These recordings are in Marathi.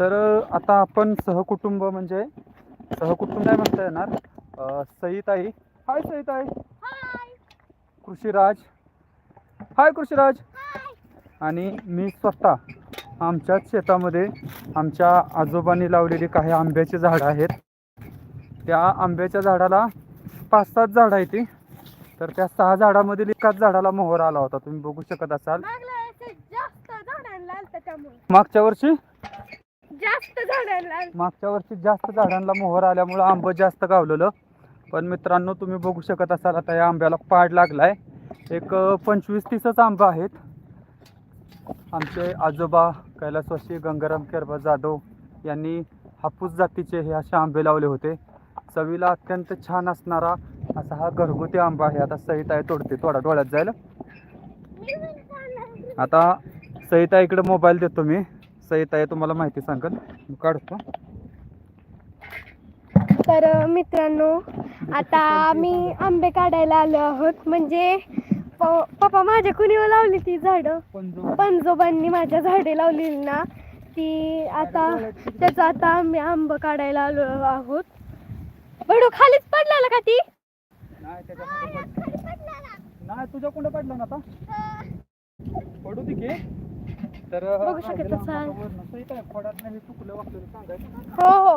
तर आता आपण सहकुटुंब म्हणजे सहकुटुंब नाही म्हणता येणार? सईताई. हाय सईताई. कृषीराज. हाय कृषीराज. आणि मी स्वतः आमच्याच शेतामध्ये आमच्या आजोबांनी लावलेली काही आंब्याची झाडं आहेत. त्या आंब्याच्या झाडाला पाच सात झाडं आहेत ती. तर त्या सहा झाडामधील एकाच झाडाला मोहर आला होता. तुम्ही बघू शकत असाल. मागच्या वर्षी? जास्त झाडांना. मागच्या वर्षी जास्त झाडांना मोहर आल्यामुळं आंबं जास्त गावलेलं. पण मित्रांनो तुम्ही बघू शकत असाल आता या आंब्याला पाड लागलाय. एक पंचवीस तीसच आंबा आहेत. आमचे आजोबा कैलासवासी गंगाराम केरबा जाधव यांनी हापूस जातीचे हे असे आंबे लावले होते. चवीला अत्यंत छान असणारा असा हा घरगुती आंबा आहे. आता आहे तोडते थोडा डोळ्यात जाईल. आता सहिताईकडे मोबाईल देतो मी. सहिताई तुम्हाला माहिती सांगेल? काढतो. तर मित्रांनो आता आम्ही आंबे काढायला आलो आहोत. म्हणजे पप्पा माझ्या कुणी लावली ती झाडं? पंजो पंजोबांनी माझ्या झाडे लावलेली ना. ती आता त्याचा आता आम्ही आंब काढायला आलो आहोत. बडू खालीच पडला का ती? नाही तुझ्या कुठं पडलं ना आता? पडू की. तर बघू शकत असाल. हो हो?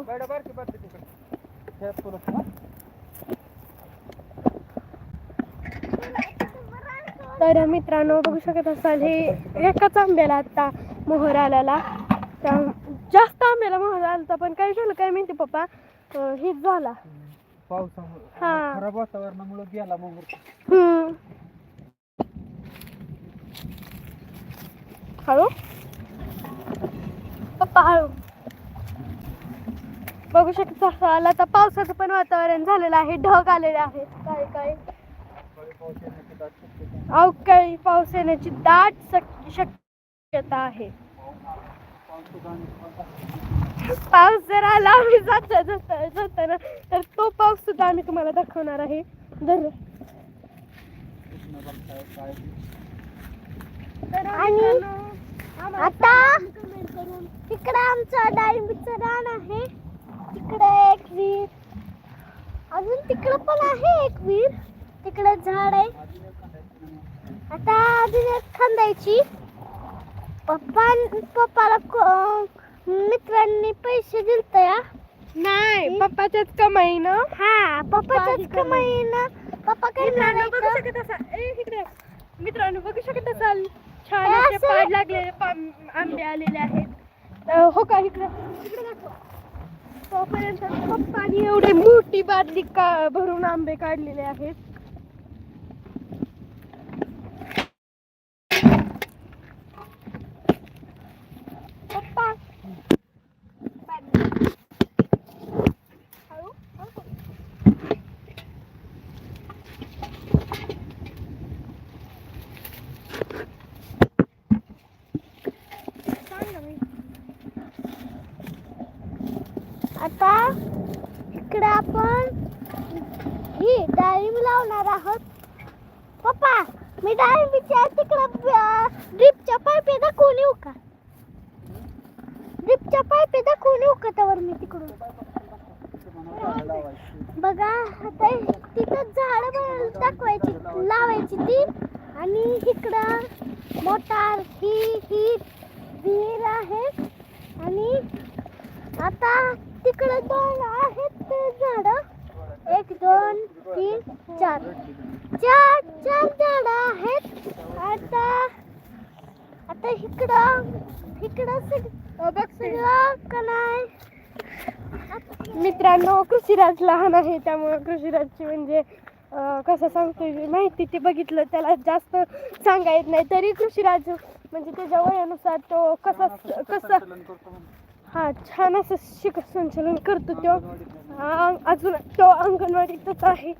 तर मित्रांनो बघू शकत असाल हे एकाच आंब्याला आता मोहर आलेला. जास्त आंब्याला मोहर आलता पण काय झालं काय माहिती पप्पा? हेच झाला. पावसामुळे. हा. खराब वातावरणामुळे गेला मग हळू पप्पा हळू बघू शकत असाल आता पावसाचं पण वातावरण झालेलं आहे ढग आलेले आहेत काय काय. अवकाळी पाऊस येण्याची दाट शक- शक्यता आहे. पाऊस जर आला आम्ही जाता जाता जाताना तर तो पाऊस सुद्धा आम्ही तुम्हाला दाखवणार आहे. जर आणि आता तिकडे आमचं डाळिंबीचं रान आहे. तिकडे एक विहीर अजून तिकडे पण आहे एक विहीर तिकडे झाड आहे. आता अजून एक खांदायची पप्पा पप्पाला को- मित्रांनी पैसे दिलत या नाही पप्पाच्याच कमाईनं हा पप्पाच्याच कमाईनं पप्पा काय बघू शकत असाल. मित्रांनो बघू शकत असाल. छान असे पाड लागलेले आंबे आलेले आहेत. हो का इकडे? इकडे दाखव. तोपर्यंत पप्पानी एवढी मोठी बादली का भरून आंबे काढलेले आहेत पप्पा हळू, हळू. सांग ना बाई. आता इकडे आपण ही डाळिंब लावणार आहोत पप्पा मी डाळिंबीच्या तिकडं ड्रिपच्या पाईपे दाखवून येऊ का? ड्रिपच्या पाईपे दाखवून येऊ का त्यावर मी तिकडून? बघा आता तिथं झाड दाखवायची लावायची ती. आणि इकडं मोटार ही ही विहीर आहे. आणि आता तिकडं दोन आहेत ते झाड. एक दोन तीन चार. चार चार झाड आहेत आता आता इकडं इकडं सगळं मित्रांनो कृषीराज लहान आहे त्यामुळे कृषीराजची म्हणजे कसं सांगतोय मी माहिती ते बघितलं त्याला जास्त सांगा येत नाही. तरी कृषीराज म्हणजे त्याच्या वयानुसार तो कसा कसा हा छान असं शिक संचलन करतो तो. अजून तो अंगणवाडीतच आहे.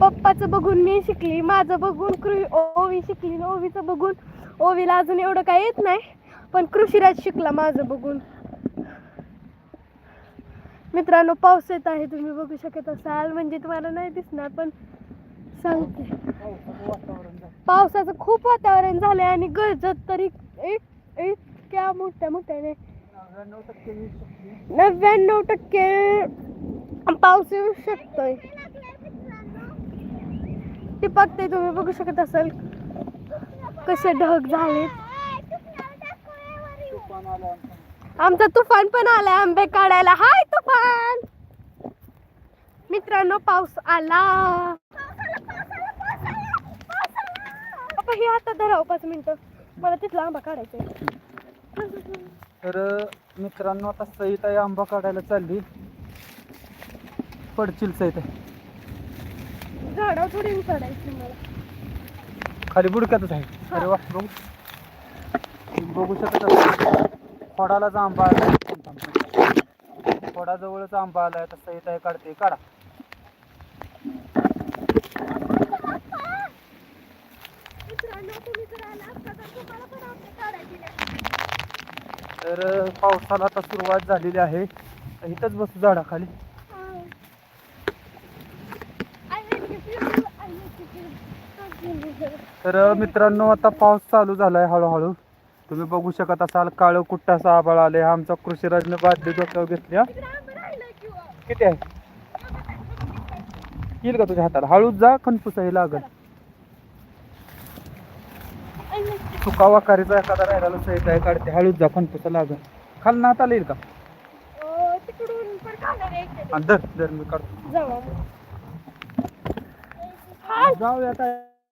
पप्पाचं बघून मी शिकली माझं बघून कृ ओवी शिकली ओवीचं बघून ओवीला अजून एवढं काय येत नाही पण कृषीराज शिकला माझं बघून. मित्रांनो पाऊस येत आहे तुम्ही बघू शकत असाल म्हणजे तुम्हाला नाही दिसणार पण सांगते. पावसाचं खूप वातावरण झालंय आणि गरजत तरी इतक्या मोठ्या मोठ्याने. नव्याण्णव टक्के नव्याण्णव टक्के पाऊस येऊ शकतोय. ते बघते तुम्ही बघू शकत असाल. कसे ढग झाले आमचा तुफान पण आलाय आंबे काढायला. हाय तुफान! मित्रांनो पाऊस आला. पप्पा हे आता धराव पाच मिनिटं. मला तिथला आंबा काढायचा आहे. तर मित्रांनो आता सईत आंबा काढायला चालली. पडचिल सईत झाडावर थोडी मला. खाली बुडक्यातच आहे. अरे वा बघू. तुम्ही बघू शकत असाल. खोडालाच आंबा आला. खोडाजवळच आंबा आलाय आता सईत आहे काढते. काढा. मित्रांनो तुम्ही जर आला असता तर तुम्हाला पण आंबे काढायचे नाही. तर पावसाला आता सुरुवात झालेली आहे. इथंच बसू झाडाखाली. तर मित्रांनो आता पाऊस चालू झालाय हळूहळू. तुम्ही बघू शकत असाल काळं कुट्टासा आबाळ आले हा आमचा कृषीराजने बादली डोक्यावर घेतली तिकडे आंबे राहिलं किंवा किती आहे? येईल का तुझ्या हाताला? हळूच जा खनपुसाही लागल. चुका वाकारीचा एखादा राहिला सहित आहे काढते. हळूच जा खनपुसा लागल. खाल ना हाताला येईल का? आहे. आणि धर मी काढतो. जाऊया आता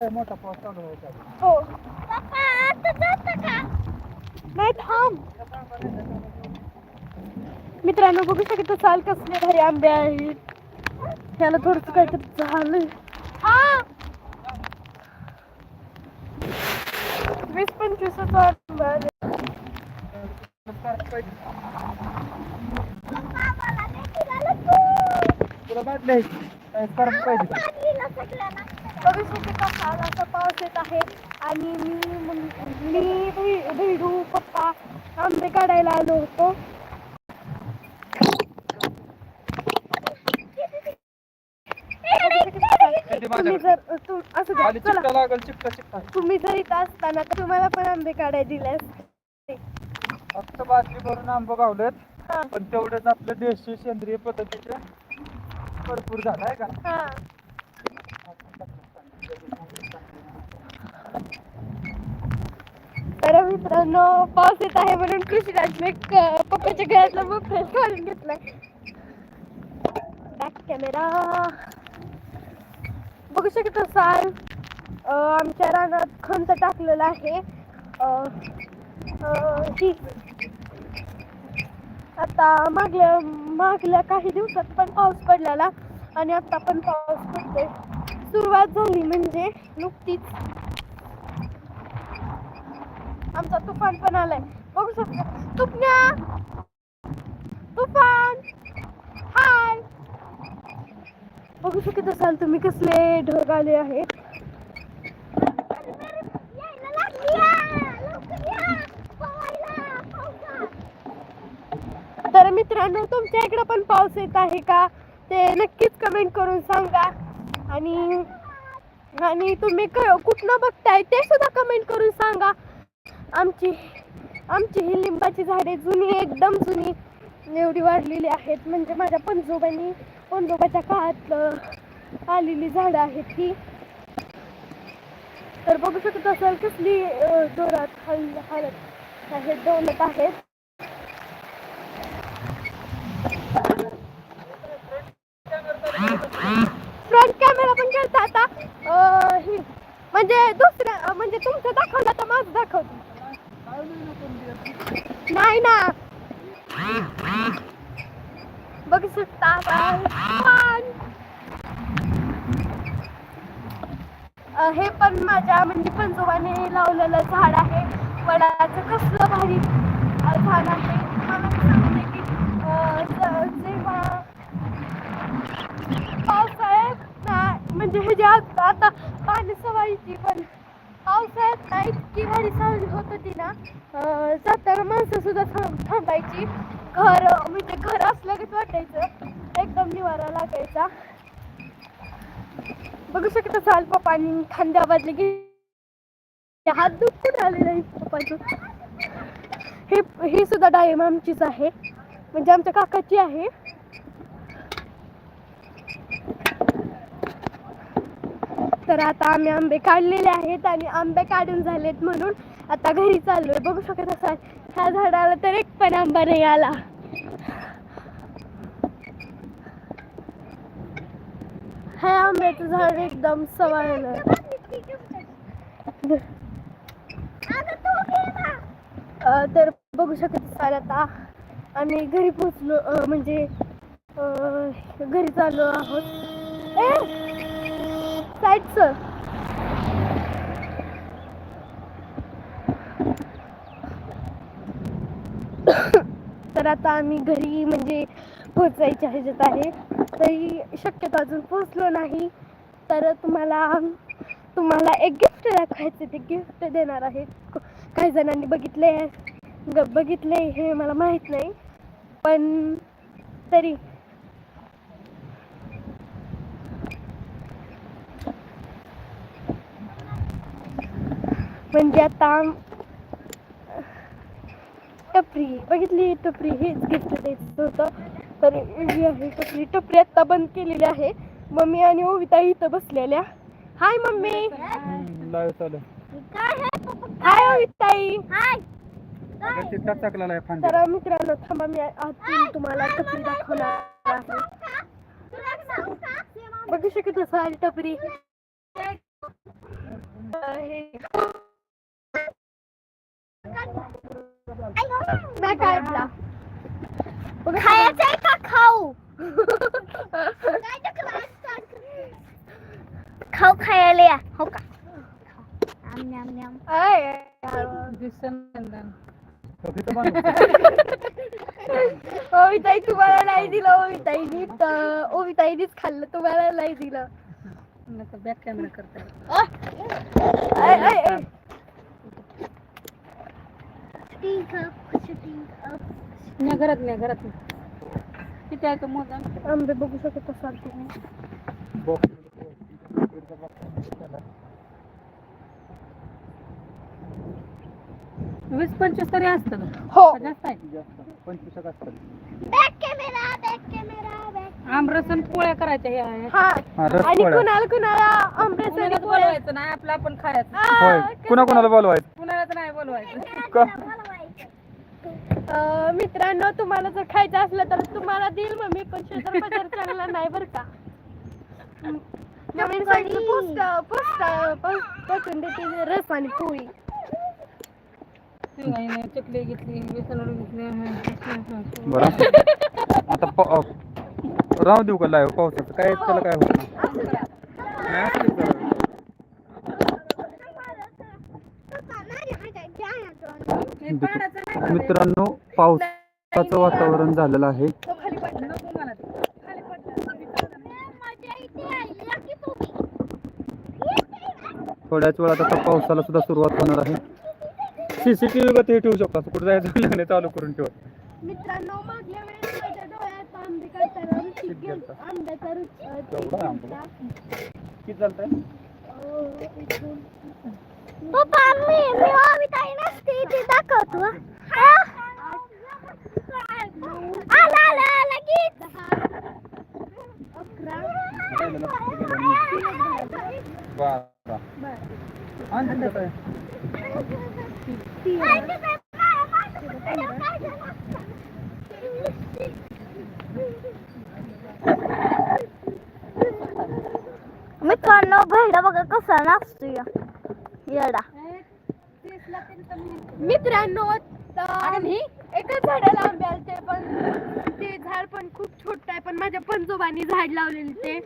मोठा पाऊस चालू व्हायचा आहे. हो आता जातं का? नाही थांब. मित्रांनो बघू शकतो साल कसले भारी आंबे आहेत त्याला थोडस काहीतरी झालं. हा. वीस पंचवीस आंबे आले. तुला बाटली आहे. काय स्कार्फ पाहिजे? का? बघू शकतो काल असा पाऊस येत आहे. आणि मी मी बैडू पप्पा आंबे काढायला आलो होतो. तुम्ही जर असं चला. तुम्ही जर इथं असताना तर तुम्हाला पण आंबे काढायला दिले असते. फक्त बाटली भरून आंबं गावलेत पण तेवढंच आपलं देशी सेंद्रिय पद्धतीचं भरपूर झालं आहे का? तर मित्रांनो पाऊस येत आहे म्हणून कृषीराजने क- पप्पाच्या गळ्यातला मोबाईल काढून घेतला बॅक कॅमेरा बघू शकत असाल आमच्या रानात खंत टाकलेला आहे. आता मागल्या मागल्या काही दिवसात पण पाऊस पडलेला आणि आता पण पाऊस पडतोय. सुरुवात झाली म्हणजे नुकतीच. आमचा तुफान पण आलाय. बघू शकता. तुफण्या तुफान! हाय! बघू शकत असाल तुम्ही कसले ढग आले आहेत. तर मित्रांनो तुमच्या इकडे पण पाऊस येत आहे का? ते नक्कीच कमेंट करून सांगा. आणि आणि तुम्ही क- कुठनं बघताय ते सुद्धा कमेंट करून सांगा. आमची आमची ही लिंबाची झाडे जुनी एकदम जुनी एवढी वाढलेली आहेत. म्हणजे माझ्या पणजोबांनी पणजोबाच्या काळात आलेली झाडं आहेत ही. तर बघू शकत असाल कसली जोरात हल हालत आहेत डोलत आहेत. फ्रंट कॅमेरा पण करता आता. ही म्हणजे दुसऱ्या म्हणजे तुमचं दाखवलं तर माझं दाखव. नाही ना. बघू शकता हे पण माझ्या म्हणजे पंजोबाने लावलेलं झाड आहे. वडाचं कसलं भारी झाड आहे. मला सांगते की जेव्हा पावसाळ्यात म्हणजे हे जे आता आता पाणी सवायची पण पावसाळ्यात ना इतकी भारी सावली होत होती ना अं, जाताना माणसं सुद्धा थांब थांबायची. घर म्हणजे घर असल्यागत वाटायचं. एकदम निवारा लागायचा. बघू शकता साल पप्पानी खांद्या वाजले की हात दुखून आलेला आहे पप्पाचं. हे ही सुद्धा डायम आमचीच आहे. म्हणजे आमच्या काकाची आहे. तर आता आम्ही आंबे काढलेले आहेत आणि आंबे काढून झालेत म्हणून आता घरी चाललोय. बघू शकत असाल ह्या झाडाला तर एक पण आंबा नाही आला. हे आंब्याचं झाड एकदम सवाळलं. तर बघू शकत असाल आता आम्ही घरी पोचलो म्हणजे घरी चाललो आहोत. Side sir. तर आता आम्ही घरी म्हणजे पोचायच्या ह्याच्यात आहे. तरी शक्यतो अजून पोचलो नाही. तर तुम्हाला तुम्हाला एक गिफ्ट दाखवायचं ते गिफ्ट देणार आहे काही जणांनी बघितले ग- बघितले हे मला माहीत नाही. पण तरी म्हणजे आता टपरी बघितली टपरी हेच गिफ्ट द्यायचं होतं. तर ही आहे टपरी टपरी आत्ता बंद केलेली आहे. मम्मी आणि ओविता इथं बसलेल्या. Hi mummy. हाय ओविताई. तर मित्रांनो थांबा मी आतून तुम्हाला टपरी दाखवणार आहे. बघू शकत असाल टपरी. हे खायचंय का खाऊ खाऊ खायला या हो का. ओविताई तुम्हाला नाही दिलं ओविताईनी ओविताईनीच खाल्लं तुम्हाला नाही दिलं बॅक कॅमेरा ऐ, ऐ. नाही घरात नाही घरात नाही. किती आहे तो मोजा आंबे बघू शकत असाल तुम्ही. वीस पंचवीस तरी असतं ना. हो. का जास्त आहे? पंचवीस असतात आमरसन पोळ्या करायच्या आणि कुणाला कुणाला कुणालाच बोलवायचं नाही आपलं आपण खायचं. कुणा कुणाला बोलवायचं? कुणालाच नाही बोलवायचं. का? मित्रांनो तुम्हाला जर खायचं असलं तर तुम्हाला देईल मग मी पण शेजार बाजार चांगला नाही बरं का मम्मीने सांगितलं पोस्ट पोस्ट पोचून देते रस आणि पोळी शिवाईने चकली घेतली बेसन घेतली. बरं आता राहू देऊ का लाईव्ह पावसाचं काय त्याला काय होत नाही. नाही. हे नाही? मित्रांनो पावसाचं वातावरण झालेलं आहे तो ते. थोड्याच वेळात आता पावसाला सुद्धा सुरुवात होणार आहे सीसीटीव्ही गती ठेवू शकतो कुठे जायचं नाही चालू करून ठेवा मित्रांनो मागल्या वेळेस माझ्या डोळ्यात किती गेल गेलता? आंब्याचा रुच अं, ते केवढा आंबा? गेलता. किती चालतंय पप्पा मी मी ओविताई नसते ती दाखवतो आला आला आला गीत बारा आणि तिथं काय? मित्रांनो भैडा बघा कसा नाचतोय येडा मित्रांनो मी? एकाच झाडाला आंबे आलते पण ते झाड पण खूप छोटं आहे. पण माझ्या पंजोबानी झाड लावलेले ते.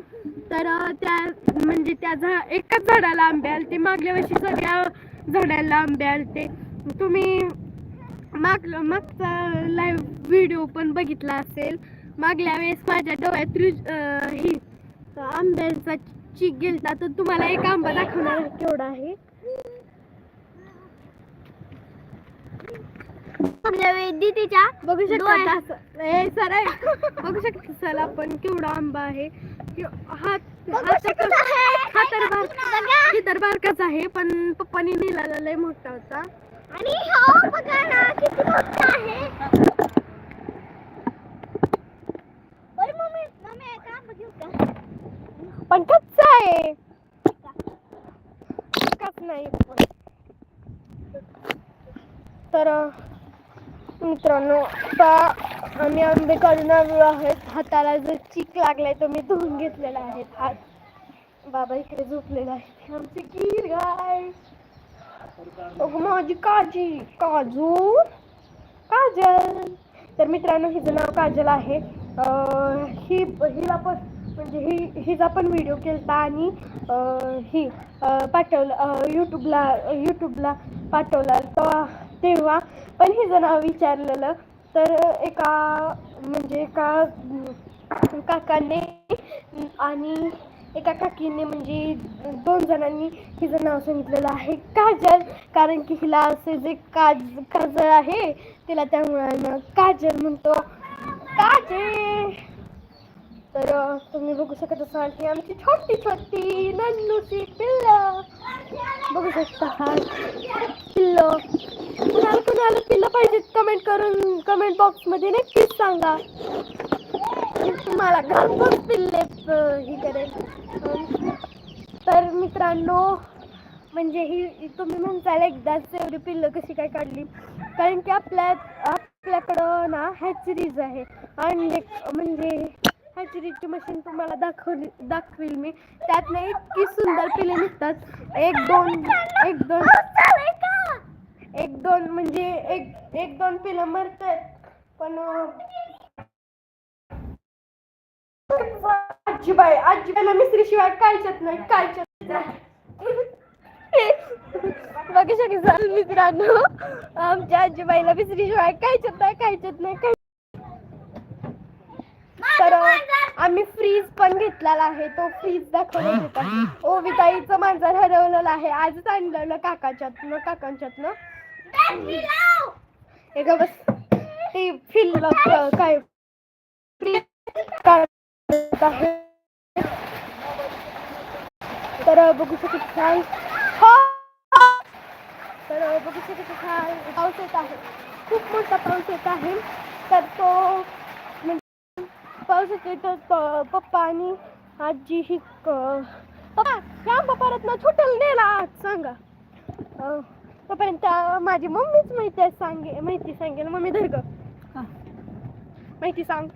तर त्या म्हणजे त्या झा एकाच झाडाला आंबे आलते. मागल्या वर्षी सगळ्या झाडाला आंबे आलते. तुम्ही मागलं मागचा लाईव्ह व्हिडिओ पण बघितला असेल. मागल्या वेळेस माझ्या डोळ्यात रुज ही आंब्याचा चीक गेलता. तर तुम्हाला एक आंबा दाखवणार केवढा आहे. दीदीच्या बघू शकता सर बघू शकता सर आपण केवढा आंबा आहे. हा तर दरबारकाच आहे. पण पप्पानी नेला लय मोठा होता. आणि हो बघा आहे. पण नाही. तर मित्रांनो आता आम्ही आंबे काढून आलो आहेत. हाताला जर चीक लागलाय तो मी धुवून घेतलेला आहे. हात बाबा इकडे झोपलेला आहे. आमची गीर गाय अगं माझी काजी काजू? काजल. तर मित्रांनो हिचं नाव काजल आहे. ही हिला पण म्हणजे ही हिचा पण व्हिडिओ केलता आणि ही पाठवलं यूट्यूबला यूट्यूबला पाठवला. तेव्हा पण हिचं नाव विचारलेलं तर एका म्हणजे एका काकाने आणि एका काकीने म्हणजे दोन जणांनी हिचं नाव सांगितलेलं आहे काजल. कारण की हिला असे जे काज काजळ आहे तिला त्यामुळे काजल म्हणतो. काजे तर तुम्ही बघू शकत असाल की आमची छोटी छोटी नन्नूची पिल्ल. बघू शकता. पिल्ल. तुम्हाला कुणाला पिल्लं पाहिजेत कमेंट करून कमेंट बॉक्समध्ये नक्कीच सांगा. तुम्हाला घरपोच पिल्ले अं, हे करेल तर मित्रांनो म्हणजे ही तुम्ही म्हणताल एकदाच एवढी पिल्लं कशी काय काढली? कारण की आपल्या आपल्याकडं ना हॅचरीज आहे. अंडे म्हणजे हॅचरीची मशीन तुम्हाला दाखवली दाखवील मी. त्यातनं इतकी सुंदर पिल्ले निघतात. एक दोन एक दोन. एक दोन म्हणजे एक एक दोन पिलं मरतात पण आजीबाई आजीबाईला मिस्त्री शिवाय कायच्यात नाही कायच्यात नाही. बघू शकाल मित्रांनो आमच्या आजीबाईला मिस्त्री शिवाय कायच्यात नाही कायच्यात नाही. काय तर आम्ही फ्रीज पण घेतलेला आहे तो फ्रीज दाखवला होता ओविताईचं मांजर हरवलेलं आहे आजच आणलेलं काकाच्यातनं काकांच्यातनं. हे ग बस. ते फिल काय आहे. तर बघू शकत काय हो! तर बघू शकत काय पाऊस येत आहे. खूप मोठा पाऊस येत आहे. तर तो म्हणजे पाऊस येते तर प- पप्पा आणि आजी ही क- पप्पा ह्या पप्पा रत्न छोटल नेला. आज सांगा तोपर्यंत माझी मम्मीच माहिती सांगे माहिती सांगेल मम्मी धर ग हा. माहिती सांग?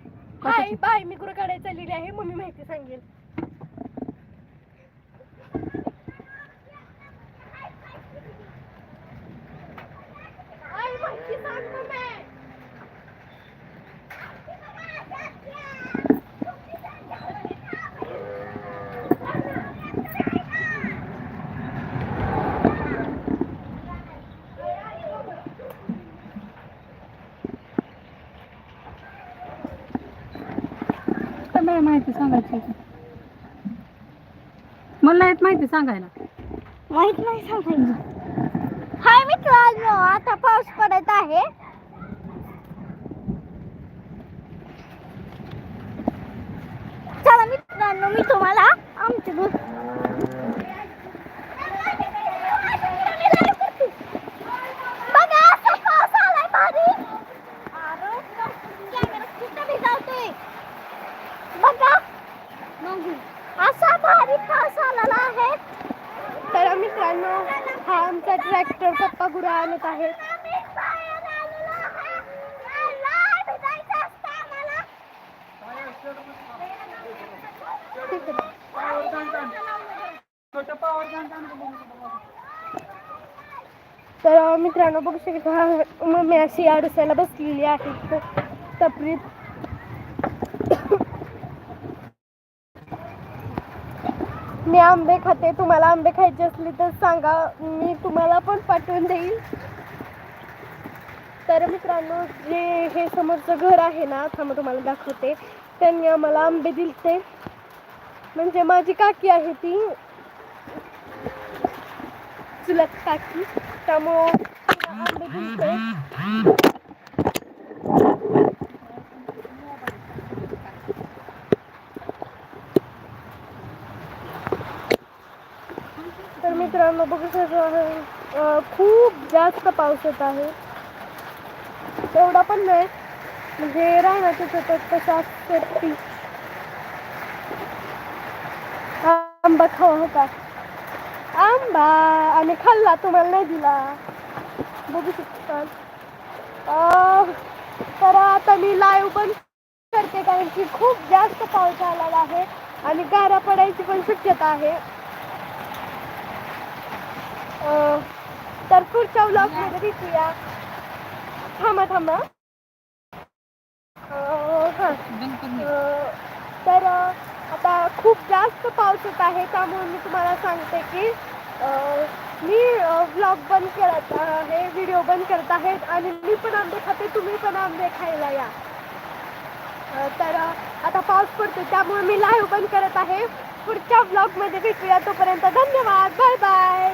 हाय बाय मी गुरु काढायला चाललेली आहे मम्मी माहिती सांगेल आई, माहिती सांग मम्मी. काय मला माहिती सांगायची मला येत माहिती सांगायला. माहीत नाही सांगायचं. हाय मित्रांनो आता पाऊस पडत आहे. चला मित्रांनो मी तुम्हाला आमच्या घ- बघा, असा पाऊस आलाय भारी. अरे, कॅमेरा कुठं भिजावतोय? बघा असा भारी पाऊस आलेला आहे तर मित्रांनो हा आमचा ट्रॅक्टर पप्पा गुरु आणत आहे तर मित्रांनो बघू शकता हा मम्मी अशी अडसायला बसलेली आहे. तपरीत. मी आंबे खाते. तुम्हाला आंबे खायचे असले तर सांगा. मी तुम्हाला पण पाठवून देईल. तर मित्रांनो जे हे समोरचं घर आहे ना थांबा तुम्हाला दाखवते. त्यांनी आम्हाला आंबे दिलते. म्हणजे माझी काकी आहे ती. चुलत काकी. त्यामुळं तिला आंबे दिलते तर मित्रांनो बघू शकतो अं, खूप जास्त पाऊस येत आहे. तेवढा पण नाही. म्हणजे राहण्याचे सतत तसा आंबा खावा होता. आंबा आम्ही खाल्ला तुम्हाला नाही दिला. बघू शकता. तर आता मी लाईव्ह पण करते कारण की खूप जास्त पाऊस आलेला आहे आणि गारा पडायची पण शक्यता आहे. तर पुढच्या ब्लॉगमध्ये भेटूया. थांबा थांबा. तर आता खूप जास्त पाऊस येत आहे त्यामुळे मी तुम्हाला सांगते की मी व्लॉग बंद करत आहे व्हिडिओ बंद करत आहे आणि मी पण आंबे खाते तुम्ही पण आंबे खायला या. तर आता पाऊस पडतो त्यामुळे मी लाईव्ह बंद करत आहे. पुढच्या ब्लॉगमध्ये भेटूया तोपर्यंत धन्यवाद बाय बाय